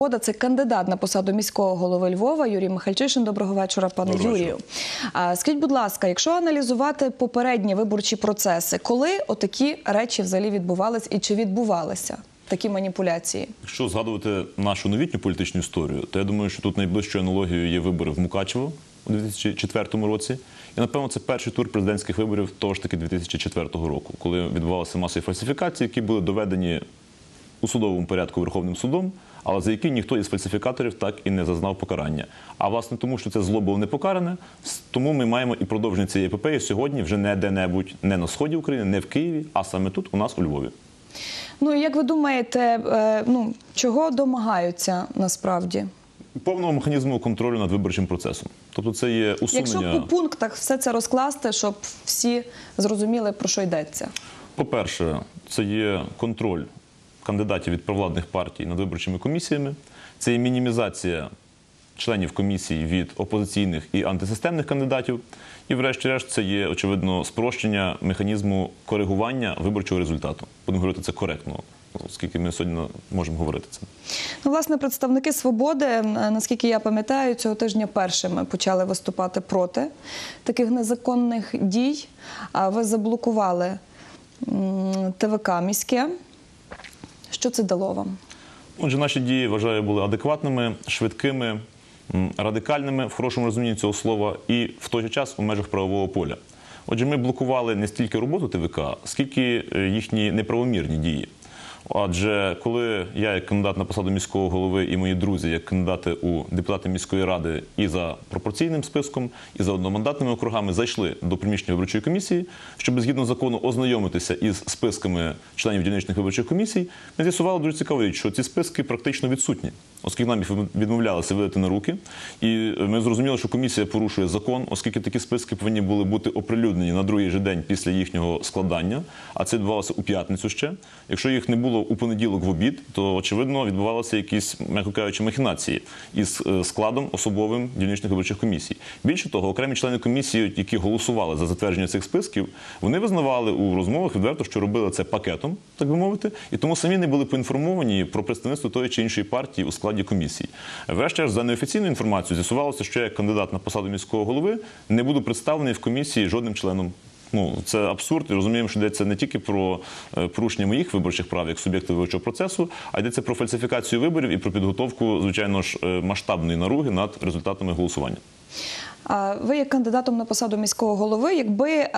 Свобода – це кандидат на посаду міського голови Львова Юрій Михальчишин. Доброго вечора, пане Доброго Юрію. А, скажіть, будь ласка, якщо аналізувати попередні виборчі процеси, коли отакі речі взагалі відбувались і чи відбувалися такі маніпуляції? Якщо згадувати нашу новітню політичну історію, то я думаю, що тут найближчою аналогією є вибори в Мукачево у 2004 році. І напевно це перший тур президентських виборів того ж таки 2004 року, коли відбувалися масові фальсифікації, які були доведені у судовому порядку Верховним судом, але за які ніхто із фальсифікаторів так і не зазнав покарання. А власне тому, що це зло було не покаране, тому ми маємо і продовження цієї епопеї сьогодні вже не де-небудь, не на сході України, не в Києві, а саме тут, у нас у Львові. Ну і як ви думаєте, е, ну чого домагаються насправді? повного механізму контролю над виборчим процесом. Тобто це є Якщо усунення. по пунктах все це розкласти, щоб всі зрозуміли про що йдеться? По-перше, це є контроль кандидатів від провладних партій над виборчими комісіями, це є мінімізація членів комісії від опозиційних і антисистемних кандидатів. І, врешті-решт, це є очевидно спрощення механізму коригування виборчого результату. Будемо говорити це коректно, оскільки ми сьогодні можемо говорити це. Ну, власне, представники свободи, наскільки я пам'ятаю, цього тижня першими почали виступати проти таких незаконних дій. А ви заблокували ТВК міське. Що це дало вам? Отже, наші дії вважаю були адекватними, швидкими, радикальними в хорошому розумінні цього слова, і в той же час у межах правового поля. Отже, ми блокували не стільки роботу ТВК, скільки е, їхні неправомірні дії. Адже коли я, як кандидат на посаду міського голови, і мої друзі, як кандидати у депутати міської ради і за пропорційним списком, і за одномандатними округами, зайшли до приміщення виборчої комісії, щоб згідно закону ознайомитися із списками членів дільничних виборчих комісій, ми з'ясували дуже цікаву річ, що ці списки практично відсутні, оскільки нам їх відмовлялися видати на руки. І ми зрозуміли, що комісія порушує закон, оскільки такі списки повинні були бути оприлюднені на другий же день після їхнього складання, а це відбувалося у п'ятницю ще. Якщо їх не було у понеділок в обід, то очевидно відбувалися якісь, м'яко кажучи, махінації із е, складом особовим дільничних виборчих комісій. Більше того, окремі члени комісії, які голосували за затвердження цих списків, вони визнавали у розмовах відверто, що робили це пакетом, так би мовити, і тому самі не були поінформовані про представництво тої чи іншої партії у складі комісії. Врешті за неофіційною інформацією з'ясувалося, що я як кандидат на посаду міського голови не буду представлений в комісії жодним членом Ну, це абсурд. І розуміємо, що йдеться не тільки про е, порушення моїх виборчих прав як суб'єкта виборчого процесу, а йдеться про фальсифікацію виборів і про підготовку, звичайно ж, е, масштабної наруги над результатами голосування. Ви як кандидатом на посаду міського голови, якби е,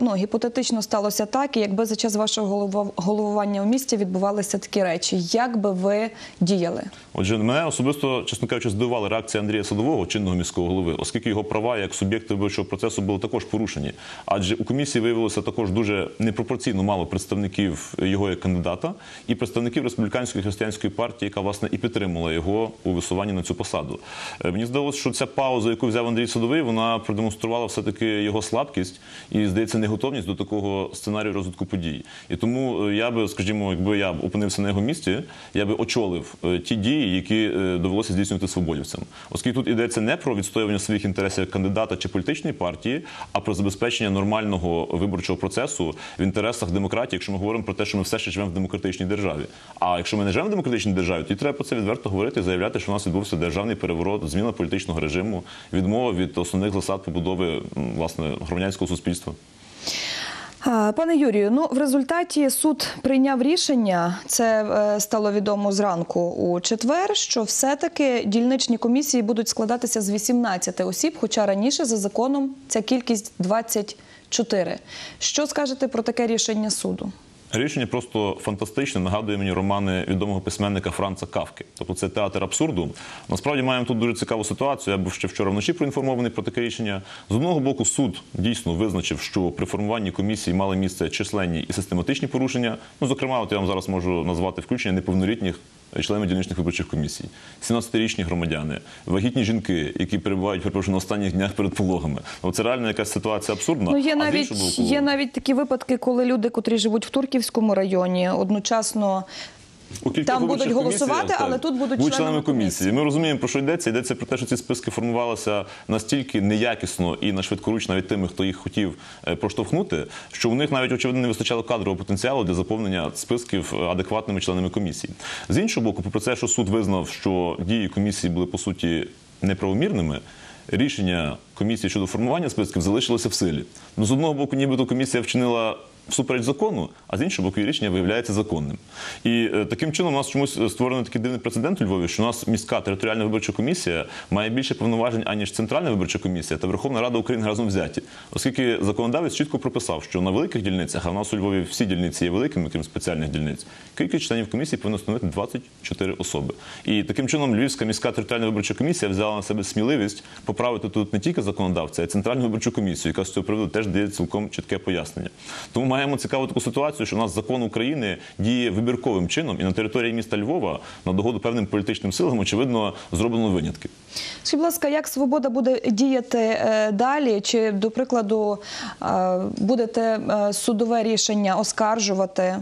ну гіпотетично сталося так, і якби за час вашого головування у місті відбувалися такі речі, як би ви діяли? Отже, мене особисто, чесно кажучи, здивувала реакція Андрія Садового, чинного міського голови, оскільки його права як суб'єкти виборчого процесу були також порушені. Адже у комісії виявилося також дуже непропорційно мало представників його як кандидата і представників республіканської християнської партії, яка власне і підтримала його у висуванні на цю посаду. Е, Мені здалося, що ця пауза, яку взяв Андрій Садовий, вона продемонструвала все таки його слабкість і здається неготовність до такого сценарію розвитку подій. І тому е, я би, скажімо, якби я опинився на його місці, я би очолив е, ті дії, які е, довелося здійснювати свободівцям. Оскільки тут йдеться не про відстоювання своїх інтересів кандидата чи політичної партії, а про забезпечення нормального виборчого процесу в інтересах демократії, якщо ми говоримо про те, що ми все ще живемо в демократичній державі. А якщо ми не живемо в демократичній державі, то треба про це відверто говорити і заявляти, що у нас відбувся державний переворот, зміна політичного режиму, відмова від основних засад побудови власне громадянського суспільства. Пане Юрію, ну в результаті суд прийняв рішення. Це е, стало відомо зранку у четвер. Що все-таки дільничні комісії будуть складатися з 18 осіб, хоча раніше за законом ця кількість 24. Що скажете про таке рішення суду? Рішення просто фантастичне. Нагадує мені романи відомого письменника Франца Кавки. Тобто це театр абсурду. Насправді маємо тут дуже цікаву ситуацію. Я був ще вчора вночі проінформований про таке рішення. З одного боку, суд дійсно визначив, що при формуванні комісії мали місце численні і систематичні порушення. Ну, зокрема, от я вам зараз можу назвати включення неповнолітніх. Членів дільничних виборчих комісій, 17-річні громадяни, вагітні жінки, які перебувають перепрошую, на останніх днях перед пологами. Ну, це реально якась ситуація абсурдна. Ну, є а навіть боку, є навіть такі випадки, коли люди, котрі живуть в Турківському районі, одночасно У кількох Там будуть голосувати, але тут будуть членами комісії. Ми розуміємо, про що йдеться. Йдеться про те, що ці списки формувалися настільки неякісно і на швидкоруч навіть тими, хто їх хотів е, проштовхнути, що у них навіть очевидно не вистачало кадрового потенціалу для заповнення списків е, адекватними членами комісії. З іншого боку, попри те, що суд визнав, що дії комісії були по суті неправомірними. Рішення комісії щодо формування списків залишилося в силі. Ну, з одного боку, нібито комісія вчинила всупереч закону, а з іншого боку, рішення виявляється законним. І е, таким чином у нас чомусь створений такий дивний прецедент у Львові, що у нас міська територіальна виборча комісія має більше повноважень, аніж Центральна виборча комісія та Верховна Рада України разом взяті. Оскільки законодавець чітко прописав, що на великих дільницях, а в нас у Львові всі дільниці є великими, крім спеціальних дільниць, кількість членів комісії повинна становити 24 особи. І таким чином Львівська міська територіальна виборча комісія взяла на себе сміливість поправити тут не тільки законодавця, а й центральну виборчу комісію, яка з цього приводу теж дає цілком чітке пояснення. Тому маємо цікаву таку ситуацію, що у нас закон України діє вибірковим чином, і на території міста Львова на догоду певним політичним силам, очевидно, зроблено винятки. Скажіть, будь ласка, як свобода буде діяти е, далі? Чи, до прикладу, е, будете е, судове рішення оскаржувати?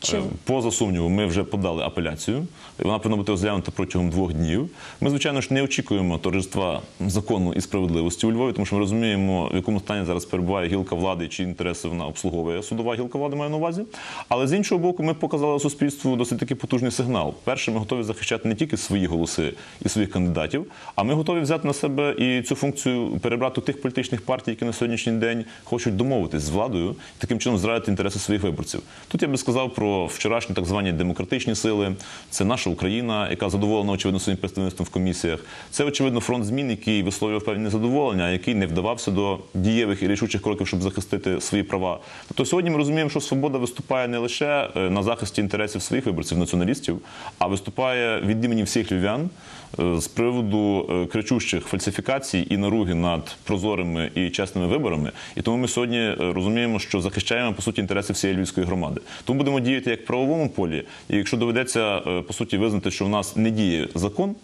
Чи Е, Поза сумніву, ми вже подали апеляцію. Вона повинна бути розглянута протягом двох днів. Ми, звичайно ж, не очікуємо торжества закону і справедливості у Львові, тому що ми розуміємо, в якому стані зараз перебуває гілка влади, чи інтереси вона обслуговує судова гілка влади, маю на увазі. Але з іншого боку, ми показали суспільству досить таки потужний сигнал. Перше, ми готові захищати не тільки свої голоси і своїх кандидатів, а ми готові взяти на себе і цю функцію перебрати у тих політичних партій, які на сьогоднішній день хочуть домовитись з владою, таким чином зрадити інтереси своїх виборців. Тут я би сказав про вчорашні так звані демократичні сили. Це наша Україна, яка задоволена очевидно своїм представництвом в комісіях. Це очевидно фронт змін, який висловлював певні незадоволення, який не вдавався до дієвих і рішучих кроків, щоб захистити свої права. Тобто сьогодні ми розуміємо, що свобода виступає не лише е, на захисті інтересів своїх виборців, націоналістів, а виступає від імені всіх львів'ян з приводу е, кричущих фальсифікацій і наруги над прозорими і чесними виборами. І тому ми сьогодні е, розуміємо, що захищаємо по суті інтереси всієї львівської громади. Тому будемо діяти як в правовому полі. І якщо доведеться е, по суті визнати, що в нас не діє закон.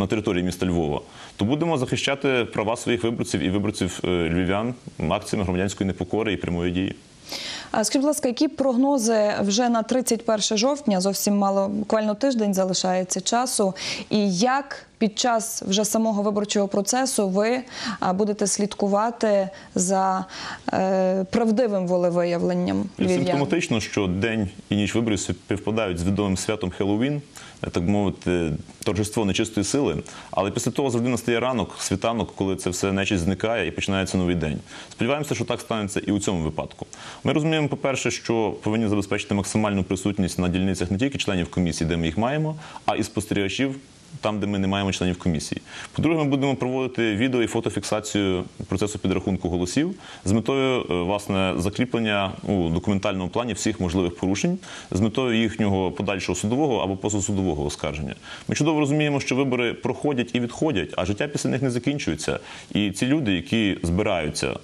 На території міста Львова, то будемо захищати права своїх виборців і виборців е, львів'ян акціями громадянської непокори і прямої дії. Скажіть, будь ласка, які прогнози вже на 31 жовтня? Зовсім мало буквально тиждень залишається часу. І як під час вже самого виборчого процесу ви будете слідкувати за е, правдивим волевиявленням львів'ян? Симптоматично, що день і ніч виборів співпадають з відомим святом Хеллоуін, так би мовити, торжество нечистої сили. Але після того завжди настає ранок, світанок, коли це все нечисть зникає і починається новий день. Сподіваємося, що так станеться і у цьому випадку. Ми розуміємо, по-перше, що повинні забезпечити максимальну присутність на дільницях не тільки членів комісії, де ми їх маємо, а і спостерігачів. Там, де ми не маємо членів комісії. По-друге, ми будемо проводити відео і фотофіксацію процесу підрахунку голосів з метою е, власне закріплення у документальному плані всіх можливих порушень, з метою їхнього подальшого судового або позасудового оскарження. Ми чудово розуміємо, що вибори проходять і відходять, а життя після них не закінчується. І ці люди, які збираються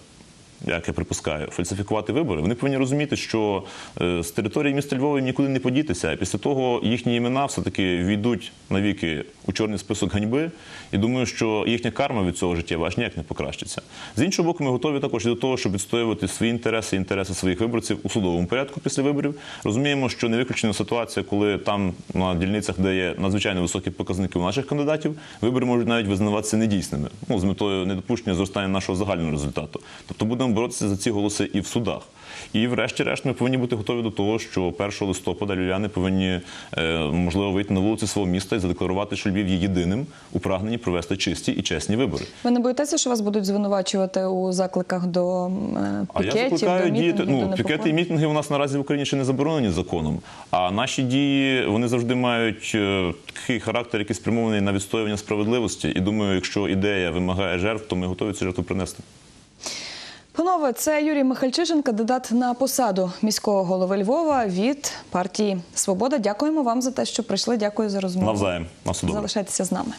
як я припускаю, фальсифікувати вибори, вони повинні розуміти, що е, з території міста Львова їм нікуди не подітися. І після того їхні імена все-таки війдуть навіки у чорний список ганьби. І думаю, що їхня карма від цього життєва аж ніяк не покращиться. З іншого боку, ми готові також до того, щоб відстоювати свої інтереси, інтереси своїх виборців у судовому порядку після виборів. Розуміємо, що не виключена ситуація, коли там на дільницях, де є надзвичайно високі показники у наших кандидатів, вибори можуть навіть визнаватися недійсними, ну з метою недопущення зростання нашого загального результату. Тобто будемо боротися за ці голоси і в судах. І, врешті-решт, ми повинні бути готові до того, що 1 листопада львів'яни повинні е, можливо вийти на вулиці свого міста і задекларувати, що Львів є єдиним у прагненні провести чисті і чесні вибори. Ви не боїтеся, що вас будуть звинувачувати у закликах до е, А я пікетів, до закликаю мітингів, діяти. до Ну, пікети і мітинги у нас наразі в Україні ще не заборонені законом. А наші дії вони завжди мають е, такий характер, який спрямований на відстоювання справедливості. І думаю, якщо ідея вимагає жертв, то ми готові цю жертву принести. Панове, це Юрій Михальчишин, кандидат на посаду міського голови Львова від партії Свобода. Дякуємо вам за те, що прийшли. Дякую за розмову. Навзаєм. На. Залишайтеся з нами.